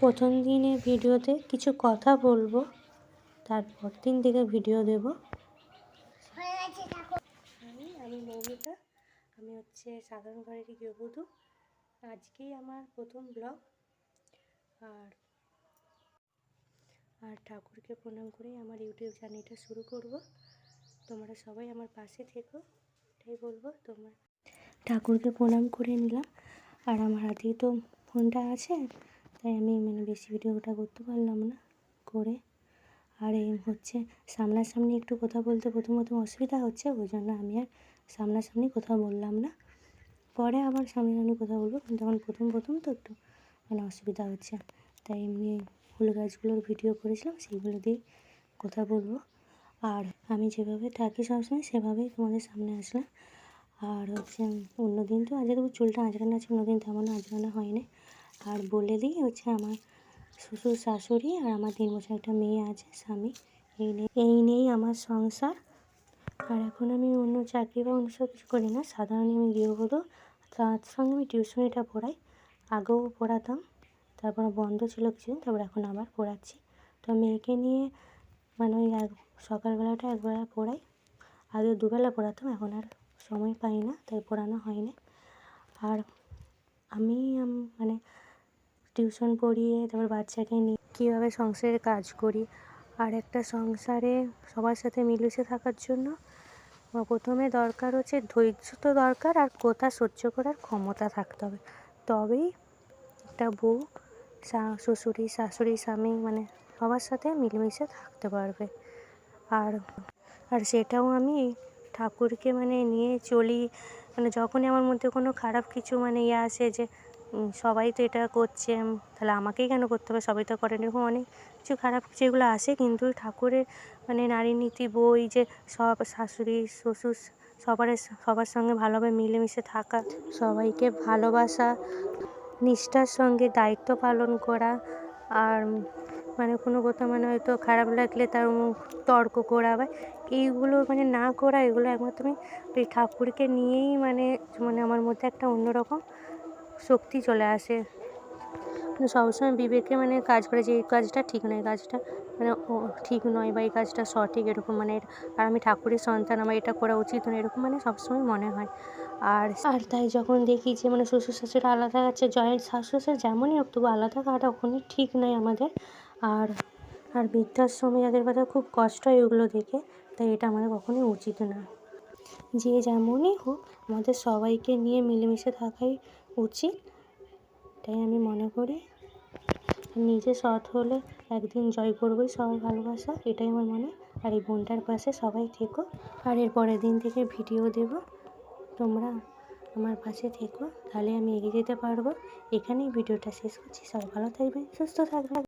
প্রথম দিনে ভিডিওতে কিছু কথা বলব, তারপর দিন থেকে ভিডিও দেব। আমি আমি মৌমিতা, আমি হচ্ছে সাধারণ ঘরেরই গৃহবধূ। আজকেই আমার প্রথম ব্লগ। আর আর ঠাকুরকে প্রণাম করেই আমার ইউটিউব চ্যানেলটা শুরু করব। তোমরা সবাই আমার পাশে থেকো, এটাই বলব তোমরা। ঠাকুরকে প্রণাম করে নিলাম। আর আমার হাতেই তো ফোনটা আছে। তাই আমি মানে বেশি ভিডিওটা করতে পারলাম না করে। আর এই হচ্ছে সামনাসামনি একটু কথা বলতে প্রথম প্রথম অসুবিধা হচ্ছে, ওই জন্য আমি আর সামনাসামনি কথা বললাম না। পরে আবার সামনাসামনি কথা বলব, কিন্তু এখন প্রথম প্রথম তো একটু মানে অসুবিধা হচ্ছে। তাই এমনি ফুল গাছগুলোর ভিডিও করেছিলাম, সেইগুলো দিয়েই কথা বলব। আর আমি যেভাবে থাকি সবসময় সেভাবেই তোমাদের সামনে আসলাম। আর হচ্ছে অন্য দিন তো আজকে চুলটা আঁচড়ানো আছে অন্য দিন তেমন আঁচড়ানো হয়নি। আর বলে দিই, হচ্ছে আমার শ্বশুর শাশুড়ি আর আমার তিন বছর একটা মেয়ে আছে, স্বামী। এই নিয়ে, এই নিয়েই আমার সংসার। আর এখন আমি অন্য চাকরি বা অন্য সব কিছু করি না। সাধারণ আমি গৃহবধূ। তার সঙ্গে আমি টিউশনিটা পড়াই। আগেও পড়াতাম। তারপর বন্ধ ছিল কিছুদিন, তারপর এখন আবার পড়াচ্ছি। তো মেয়েকে নিয়ে মানে ওই এক, সকালবেলাটা একবেলা পড়াই। আগে দুবেলা পড়াতাম, এখন আর সময় পাই না, তাই পড়ানো হয় না আর আমি মানে টিউশন পড়িয়ে তারপর বাচ্চাকে নিয়ে কীভাবে সংসারের কাজ করি আর একটা সংসারে সবার সাথে মিলেমিশে থাকার জন্য প্রথমে দরকার হচ্ছে ধৈর্য তো দরকার আর কথা সহ্য করার ক্ষমতা থাকতে হবে। তবেই একটা বউ শ্বশুরি, শাশুড়ি, স্বামী মানে সবার সাথে মিলেমিশে থাকতে পারবে। আর আর সেটাও আমি ঠাকুরকে মানে নিয়ে চলি। মানে যখনই আমার মধ্যে কোনো খারাপ কিছু মানে ইয়ে আসে যে সবাই তো এটা করছে তাহলে আমাকেই কেন করতে হবে? সবাই তো করেন, এরকম অনেক কিছু খারাপ যেগুলো আসে, কিন্তু ঠাকুরের মানে নারী নীতি বই যে সব শাশুড়ি, শ্বশুর সবার সবার সঙ্গে ভালোভাবে মিলেমিশে থাকা, সবাইকে ভালোবাসা, নিষ্ঠার সঙ্গে দায়িত্ব পালন করা, আর মানে কোনো কোথাও মানে হয়তো খারাপ লাগলে তার তর্ক করা বা এইগুলো মানে না করা, এগুলো একমাত্র আমি ওই ঠাকুরকে নিয়েই মানে মানে আমার মধ্যে একটা অন্যরকম শক্তি চলে আসে। মানে সবসময় বিবেকে মানে কাজ করে যে, এই কাজটা ঠিক নয়, এই কাজটা মানে ও ঠিক নয় বা এই কাজটা সঠিক, এরকম মানে আর আমি ঠাকুরের সন্তান, আমার এটা করা উচিত নয়, এরকম মানে সবসময় মনে হয়। আর আর তাই যখন দেখি যে মানে শ্বশুর শাশুড়ি আলাদা আছে, জয়েন্ট শাশুড়ি শ্বশুর যেমনই হোক, তবু আলাদা থাকাটা কখনোই ঠিক নয় আমাদের। আর আর বৃদ্ধাশ্রমে যাদের কথা খুব কষ্ট হয় ওগুলো দেখে, তাই এটা আমাদের কখনোই উচিত না যে যেমনই হোক, আমাদের সবাইকে নিয়ে মিলেমিশে থাকাই উচিত। তাই আমি মনে করি। নিজে সৎ হলে একদিন জয় করবই সবাই ভালোবাসা, এটাই আমার মনে। আর এই বোনটার পাশে সবাই থেকো। আর এর পরের দিন থেকে ভিডিও দেব। তোমরা আমার পাশে থেকো, তাহলে আমি এগিয়ে যেতে পারব। এখানেই ভিডিওটা শেষ করছি। সবাই ভালো থাকবেন, সুস্থ থাকবেন।